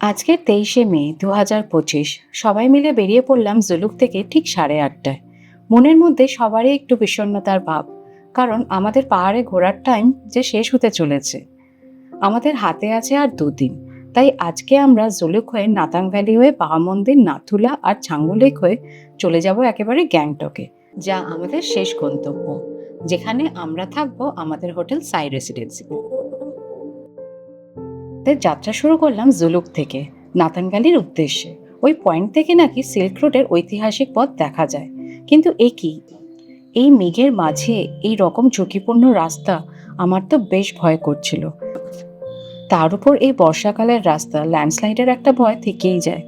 আজকের তেইশে মে দু হাজার পঁচিশ সবাই মিলে বেরিয়ে পড়লাম জুলুক থেকে ঠিক সাড়ে আটটায়। মনের মধ্যে সবারই একটু বিষণ্ণতার ভাব, কারণ আমাদের পাহাড়ে ঘোরার টাইম যে শেষ হতে চলেছে। আমাদের হাতে আছে আর দুদিন, তাই আজকে আমরা জুলুক হয়ে নাতাং ভ্যালি হয়ে পাহা মন্দির নাথুলা আর ছাঙ্গুলেক হয়ে চলে যাব একেবারে গ্যাংটকে, যা আমাদের শেষ গন্তব্য, যেখানে আমরা থাকব আমাদের হোটেল সাই রেসিডেন্সি তাই যাত্রা শুরু করলাম জুলুক থেকে নাতান ভ্যালির উদ্দেশ্যে। ওই পয়েন্ট থেকে নাকি সিল্ক রোডের ঐতিহাসিক পথ দেখা যায়। কিন্তু এ কি? এই মেঘের মাঝে এই রকম ঝুঁকিপূর্ণ রাস্তা আমার তো বেশ ভয় করছিল। তার উপর এই বর্ষাকালের রাস্তা ল্যান্ডস্লাইডের একটা ভয় থেকেই যায়।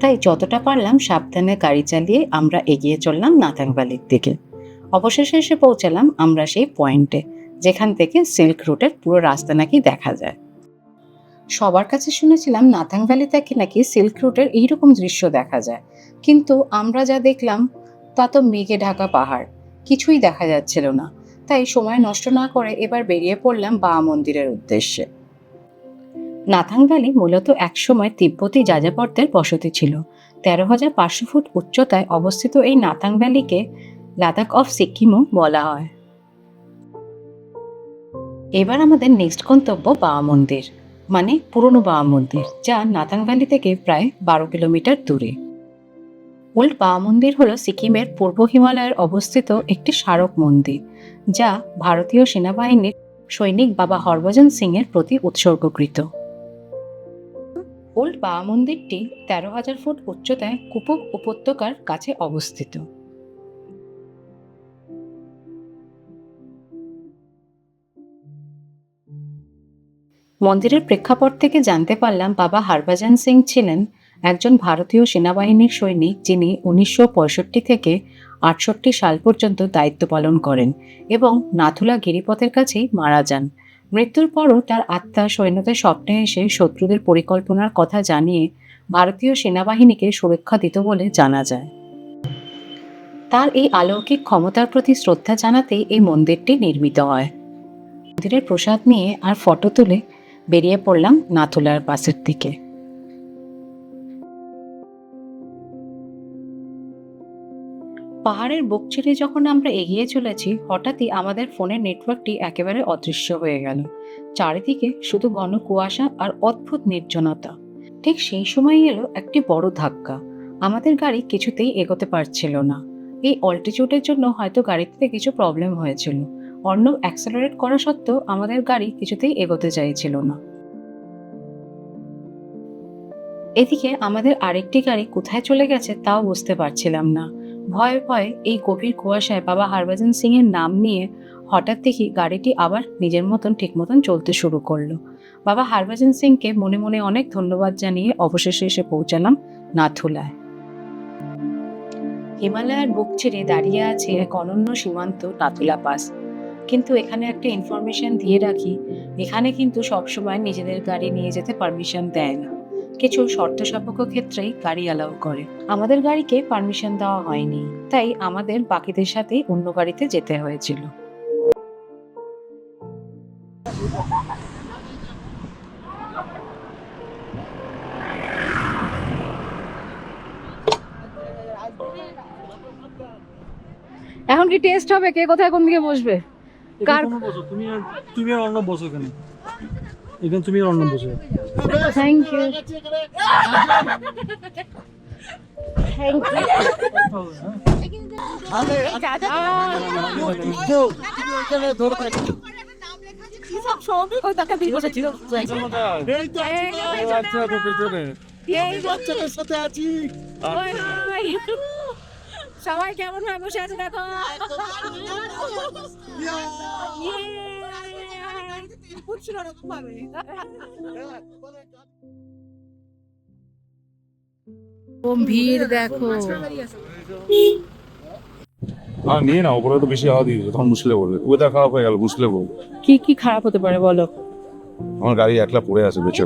তাই যতটা পারলাম সাবধানে গাড়ি চালিয়ে আমরা এগিয়ে চললাম নাতাং ভ্যালির দিকে। অবশেষে এসে পৌঁছালাম আমরা সেই পয়েন্টে, যেখান থেকে সিল্ক রুটের পুরো রাস্তা নাকি দেখা যায়। সবার কাছে শুনেছিলাম নাথাং ভ্যালি থেকে নাকি সিল্ক রুটের এইরকম দৃশ্য দেখা যায়। কিন্তু আমরা যা দেখলাম, তা তো মেঘে ঢাকা পাহাড়। কিছুই দেখা যাচ্ছিল না। তাই সময় নষ্ট না করে এবার বেরিয়ে পড়লাম বা মন্দিরের উদ্দেশ্যে। নাথাং ভ্যালি মূলত একসময় তিব্বতী যাযাবরদের বসতি ছিল। তেরো হাজার পাঁচশো ফুট উচ্চতায় অবস্থিত এই নাথাং ভ্যালিকে লাদাখ অফ সিকিমও বলা হয়। এবার আমাদের নেক্সট গন্তব্য বাবা মন্দির। মানে পুরনো বাবা মন্দির, যা নাতাং ভ্যালি থেকে প্রায় বারো কিলোমিটার দূরে। ওল্ড বাবা মন্দির হল সিকিমের পূর্ব হিমালয়ের অবস্থিত একটি স্মারক মন্দির, যা ভারতীয় সেনাবাহিনীর সৈনিক বাবা হরভজন সিং এর প্রতি উৎসর্গকৃত। ওল্ড বাবা মন্দিরটি তেরো হাজার ফুট উচ্চতায় কুপুক উপত্যকার কাছে অবস্থিত। মন্দিরের প্রেক্ষাপট থেকে জানতে পারলাম বাবা হরভজন সিং ছিলেন একজন ভারতীয় সেনাবাহিনীর সৈনিক যিনি উনিশশো পঁয়ষট্টি থেকে আটষট্টি সাল পর্যন্ত দায়িত্ব পালন করেন এবং নাথুলা গিরিপথের কাছেই মারা যান। মৃত্যুর পরও তার আত্মা সৈন্যদের স্বপ্নে এসে শত্রুদের পরিকল্পনার কথা জানিয়ে ভারতীয় সেনাবাহিনীকে সুরক্ষা দিত বলে জানা যায়। তার এই অলৌকিক ক্ষমতার প্রতি শ্রদ্ধা জানাতেই এই মন্দিরটি নির্মিত হয়। মন্দিরের প্রসাদ নিয়ে আর ফটো তুলে বেরিয়ে পড়লাম নাথুলার বাসের দিকে। পাহাড়ের বুক ছেড়ে যখন আমরা এগিয়ে চলেছি, হঠাৎই আমাদের ফোনের নেটওয়ার্কটি একেবারে অদৃশ্য হয়ে গেল। চারিদিকে শুধু ঘন কুয়াশা আর অদ্ভুত নির্জনতা। ঠিক সেই সময় এলো একটি বড় ধাক্কা। আমাদের গাড়ি কিছুতেই এগোতে পারছিল না। এই অল্টিটিউডের জন্য হয়তো গাড়িতে কিছু প্রবলেম হয়েছিল। অর্ণব অ্যাক্সেলারেট করা সত্ত্বেও আমাদের গাড়ি কিছুতেই এগোতে চাইছিল না। এদিকে আমাদের আরেকটি গাড়ি কোথায় চলে গেছে তাও বুঝতে পারছিলাম না। ভয়ে ভয়ে এই গভীর কুয়াশায় বাবা হরভজন সিং এর নাম নিয়ে হঠাৎ দেখি গাড়িটি আবার নিজের মতন ঠিক মতন চলতে শুরু করল। বাবা হরভজন সিংকে মনে মনে অনেক ধন্যবাদ জানিয়ে অবশেষে এসে পৌঁছালাম নাথুলায়। হিমালয়ের বুক ছেড়ে দাঁড়িয়ে আছে এক অনন্য সীমান্ত নাথুলা পাস। কিন্তু এখানে একটা ইনফরমেশন দিয়ে রাখি, এখানে কিন্তু সবসময় নিজেদের গাড়ি নিয়ে যেতে পারমিশন দেয় না। কিছু শর্ত সাপেক্ষ ক্ষেত্রেই গাড়ি অ্যালাউ করে। আমাদের গাড়িকে পারমিশন দেওয়া হয়নি, তাই আমাদের বাকিদের সাথে অন্য গাড়িতে যেতে হয়েছিল। এখন কি টেস্ট হবে? কে কোথায় কোন দিকে বসবে? কার- তোমরা তুমি তুমি অন্য বসো এখানে। এখানে তুমি আর অন্য বসো। থ্যাংক ইউ থ্যাংক ইউ তো পেছনে সবাই কেমন ভাবে বসে আছে দেখো? ভিড় আর নিয়ে ওপরে তো বেশি হাওয়া দিয়ে তখন মুশকিলে পড়বে। ওয়েদার খারাপ হয়ে গেল মুশকিলে পড়বে। কি কি খারাপ হতে পারে বলো? আমার গাড়ি একলা পড়ে আছে বেঁচে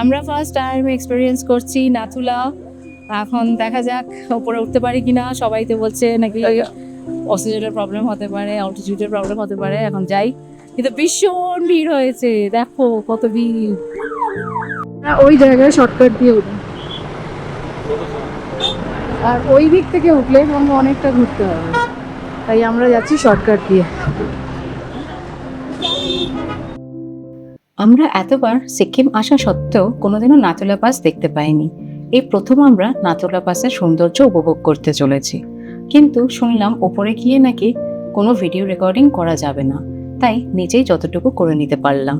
আমরা ফার্স্ট টাইম এক্সপিরিয়েন্স করছি নাথুলা। এখন দেখা যাক উপরে উঠতে পারি কিনা। সবাই তো বলছে নাকি অক্সিজেনের প্রবলেম হতে পারে অল্টিটিউডের প্রবলেম হতে পারে এখন যাই। কিন্তু ভীষণ ভিড় হয়েছে দেখো কত ভিড়। ওই জায়গায় শর্টকাট দিয়ে উঠি। আর ওই দিক থেকে উঠলে আমাকে অনেকটা ঘুরতে হবে। তাই আমরা যাচ্ছি শর্টকাট দিয়ে। আমরা এতবার সিকিম আসা সত্ত্বেও কোনোদিনও নাথুলা পাস দেখতে পাইনি। এই প্রথম আমরা নাথুলা পাসের সৌন্দর্য উপভোগ করতে চলেছি। কিন্তু শুনলাম ওপরে গিয়ে নাকি কোনো ভিডিও রেকর্ডিং করা যাবে না, তাই নিজেই যতটুকু করে নিতে পারলাম।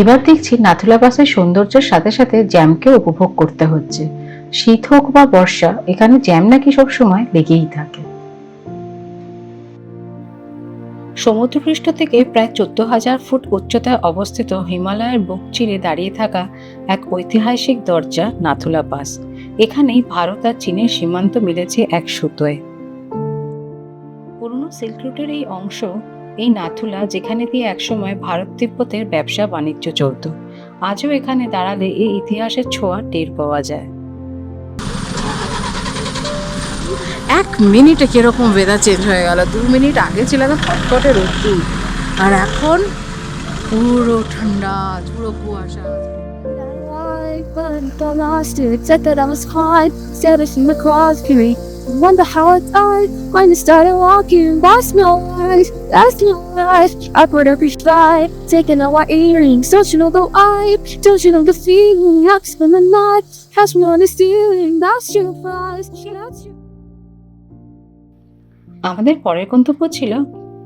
এবার দেখছি নাথুলা পাসের সৌন্দর্যের সাথে সাথে জ্যামকে উপভোগ করতে হচ্ছে। শীত হোক বা বর্ষা, এখানে জ্যাম নাকি সবসময় লেগেই থাকে। সমুদ্রপৃষ্ঠ থেকে প্রায় চোদ্দ হাজার ফুট উচ্চতায় অবস্থিত হিমালয়ের বুক চিরে দাঁড়িয়ে থাকা এক ঐতিহাসিক দরজা নাথুলা পাস। এখানেই ভারত আর চীনের সীমান্ত মিলেছে এক সুতোয়। পুরনো সিল্ক রুটের এই অংশ, এই নাথুলা যেখানে দিয়ে একসময় ভারত তিব্বতের ব্যবসা বাণিজ্য চলত, আজও এখানে দাঁড়ালে এই ইতিহাসের ছোঁয়া টের পাওয়া যায়। এক মিনিটে কীরকম ওয়েদার চেঞ্জ হয়ে গেল দু মিনিট আগে ছিল না ফটফটে রোদ্দুর আর এখন পুরো ঠান্ডা পুরো কুয়াশা But the lost it said that I was hot, said it from the cross me. Wonder how I died when I started walking. Lost my life, lost my life. I put every stride, taking out my earrings. Don't you know the vibe? Don't you know the feeling? I spend the night, has me on the ceiling. That's your prize, that's your. আমাদের পরের গন্তব্য ছিল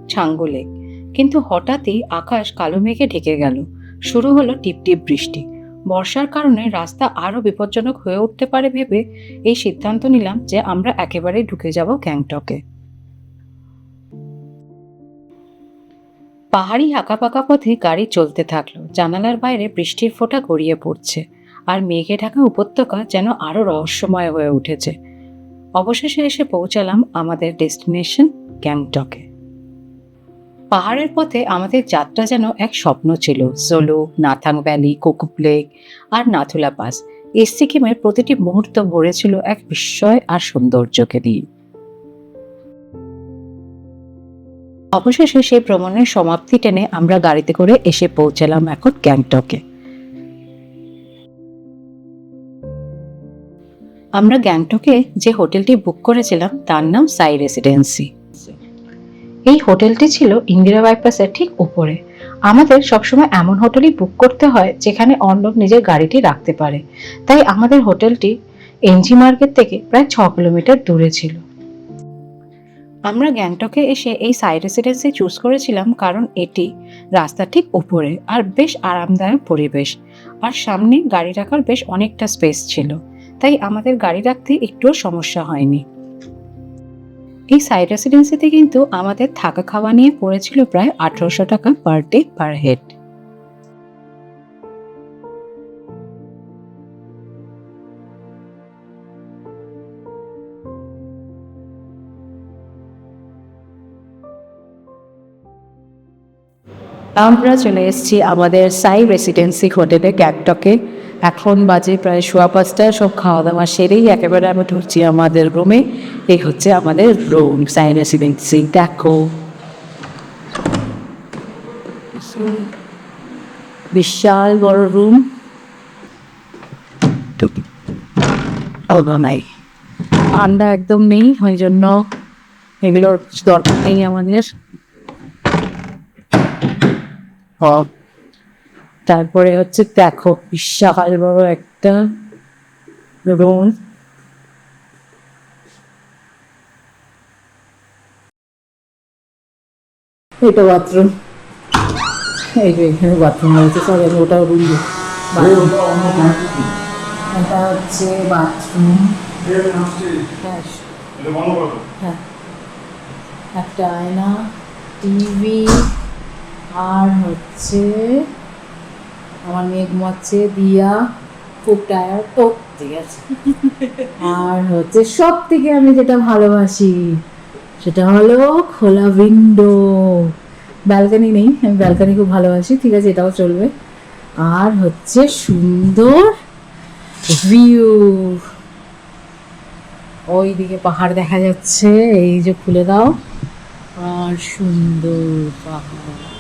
Changu lake. কিন্তু হঠাৎই আকাশ কালো মেঘে ঢেকে গেল। শুরু হলো টিপটিপ বৃষ্টি। বর্ষার কারণে রাস্তা আরও বিপজ্জনক হয়ে উঠতে পারে ভেবে এই সিদ্ধান্ত নিলাম যে আমরা একেবারেই ঢুকে যাব গ্যাংটকে। পাহাড়ি আঁকাপাকা পথে গাড়ি চলতে থাকল। জানালার বাইরে বৃষ্টির ফোঁটা গড়িয়ে পড়ছে। আর মেঘে ঢাকা উপত্যকা যেন আরও রহস্যময় হয়ে উঠেছে। অবশেষে এসে পৌঁছালাম আমাদের ডেস্টিনেশন গ্যাংটকে। পাহাড়ের পথে আমাদের যাত্রা যেন এক স্বপ্ন ছিল। সোলো নাথাং ভ্যালি কোকুপ লেক আর নাথুলা পাস এই সিকিমের প্রতিটি মুহূর্ত ভরেছিল এক বিস্ময় আর সৌন্দর্যকে দিয়ে অবশেষে সেই ভ্রমণের সমাপ্তি টেনে আমরা গাড়িতে করে এসে পৌঁছালাম এখন গ্যাংটকে। আমরা গ্যাংটকে যে হোটেলটি বুক করেছিলাম, তার নাম সাই রেসিডেন্সি। এই হোটেলটি ছিল ইন্দিরা বাইপাসের ঠিক উপরে। আমাদের সবসময় এমন হোটেলই বুক করতে হয়, যেখানে অর্ণব নিজের গাড়িটি রাখতে পারে। তাই আমাদের হোটেলটি এনজি মার্কেট থেকে প্রায় ছ কিলোমিটার দূরে ছিল। আমরা গ্যাংটকে এসে এই সাই রেসিডেন্সি চুজ করেছিলাম কারণ এটি রাস্তা ঠিক উপরে আর বেশ আরামদায়ক পরিবেশ। আর সামনে গাড়ি রাখার বেশ অনেকটা স্পেস ছিল। তাই আমাদের গাড়ি রাখতে একটুও সমস্যা হয়নি। এই সাইড রেসিডেন্সিতে কিন্তু আমাদের থাকা খাওয়া নিয়ে পড়েছিল প্রায় আঠারোশো টাকা পার ডে পার হেড আমরা চলে এসেছি আমাদের সাই রেসিডেন্সি হোটেলে গ্যাংটকে এখন বাজে প্রায় সোয়া পাঁচটা, সব খাওয়া দাওয়া সেরেই একেবারে আমি ঢুকছি আমাদের রুমে এই হচ্ছে আমাদের রুম সাই রেসিডেন্সি দেখো। বিশাল বড় রুম নাই ঠান্ডা একদম নেই, ওই জন্য এগুলোর দরকার নেই আমাদের। তারপরে হচ্ছে দেখো, বিশাল বড় একটা রুম এটা বাথরুম এই যে এখানে বাথরুম রয়েছে আমি ওটাও রুম এটা হচ্ছে বাথরুম হ্যাঁ। একটা আয়না টিভি আর হচ্ছে আমার মেয়ে ঘুমাচ্ছে, দিয়া খুব টায়ার তো ঠিক আছে। আর হচ্ছে সব থেকে আমি যেটা ভালোবাসি, সেটা হলো খোলা উইন্ডো ব্যালকানি নেই, আমি ব্যালকানি খুব ভালোবাসি, ঠিক আছে, এটাও চলবে। আর হচ্ছে সুন্দর ভিউ ওই দিকে পাহাড় দেখা যাচ্ছে, এই যে খুলে দাও। আর সুন্দর পাহাড়।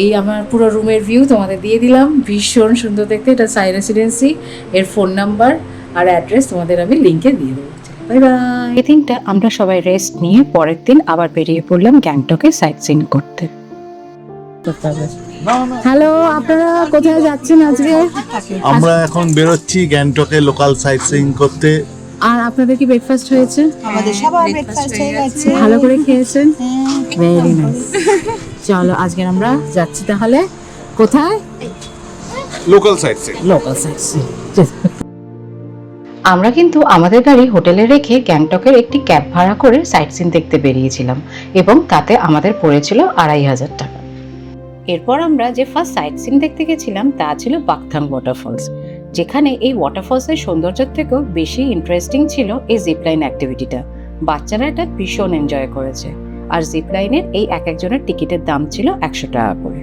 এই আমার পুরো রুমের ভিউ তোমাদের দিয়ে দিলাম। ভীষণ সুন্দর দেখতে এটা সাই রেসিডেন্সি এর ফোন নাম্বার আর অ্যাড্রেস তোমাদের আমি লিঙ্কে দিয়ে দেবো। বাই বাই এই দিনটা আমরা সবাই রেস্ট নিয়ে পরের দিন আবার বেরিয়ে পড়লাম গ্যাংটকে সাইট সিন করতে হ্যালো আপনারা কোথায় যাচ্ছেন আজকে? আমরা এখন বেরোচ্ছি গ্যাংটকে লোকাল সাইট সিন করতে। আর আপনাদের কি ব্রেকফাস্ট হয়েছে? আমাদের সবার ব্রেকফাস্ট হয়ে গেছে। ভালো করে খেয়েছেন? ভেরি নাইস চলো আজকে আমরা যাচ্ছি তাহলে। কোথায়? Local sightseeing local sights আমরা কিন্তু আমাদের গাড়ি হোটেলে রেখে গ্যাংটকের একটি ক্যাব ভাড়া করে সাইট সিন দেখতে বেরিয়েছিলাম এবং তাতে আমাদের পড়েছিল আড়াই হাজার টাকা। এরপর আমরা যে ফার্স্ট সাইট সিন দেখতে গেছিলাম তা ছিল বাকথাং ওয়াটারফলস যেখানে এই ওয়াটারফলসের সৌন্দর্যের থেকেও বেশি ইন্টারেস্টিং ছিল এই জিপলাইন অ্যাক্টিভিটিটা বাচ্চারা এটা ভীষণ এনজয় করেছে। আর জিপলাইনের এই এক একজনের টিকিটের দাম ছিল একশো টাকা করে।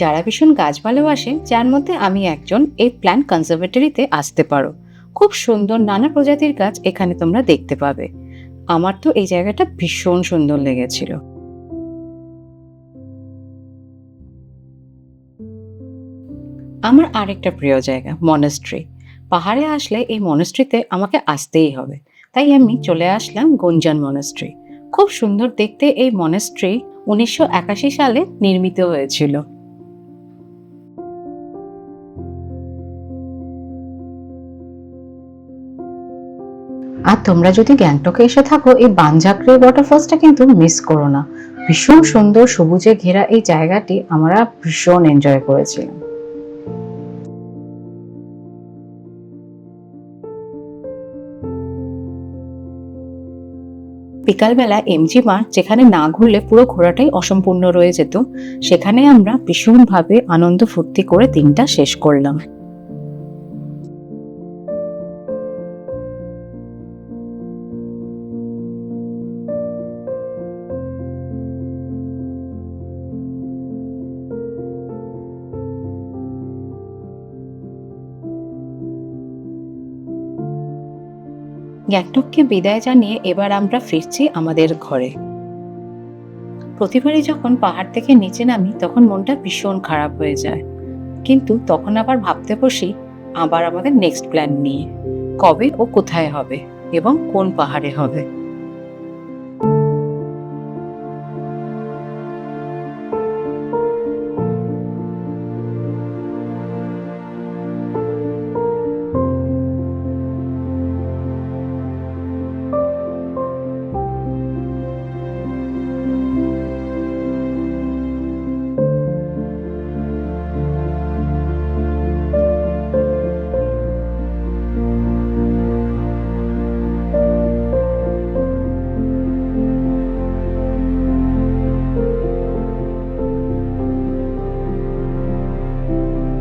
যারা ভীষণ গাছ ভালোবাসে যার মধ্যে আমি একজন এই প্ল্যান্ট কনজারভেটরিতে আসতে পারো। খুব সুন্দর নানা প্রজাতির গাছ এখানে তোমরা দেখতে পাবে। আমার তো এই জায়গাটা ভীষণ সুন্দর লেগেছিল। আমার আরেকটা প্রিয় জায়গা মনেস্ট্রি পাহাড়ে আসলে এই মনেস্ট্রিতে আমাকে আসতেই হবে। তাই আমি চলে আসলাম গুঞ্জন মনেস্ট্রি খুব সুন্দর দেখতে এই মনেস্ট্রি উনিশশো একাশি সালে নির্মিত হয়েছিল। আর তোমরা যদি গ্যাংটকে এসে থাকো, এই বানঝাকড়ি ওয়াটারফলসটা কিন্তু মিস করো না। ভীষণ সুন্দর সবুজে ঘেরা এই জায়গাটি আমরা ভীষণ এনজয় করেছিলাম বিকালবেলা এমজি মার্ট যেখানে না ঘুরলে পুরো ঘোরাটাই অসম্পূর্ণ রয়ে যেত, সেখানে আমরা ভীষণভাবে আনন্দ ফুর্তি করে দিনটা শেষ করলাম। গ্যাংটককে বিদায় জানিয়ে এবার আমরা ফিরছি আমাদের ঘরে। প্রতিবারই যখন পাহাড় থেকে নিচে নামি, তখন মনটা ভীষণ খারাপ হয়ে যায়। কিন্তু তখন আবার ভাবতে বসি, আবার আমাদের নেক্সট প্ল্যান নিয়ে, কবে ও কোথায় হবে এবং কোন পাহাড়ে হবে।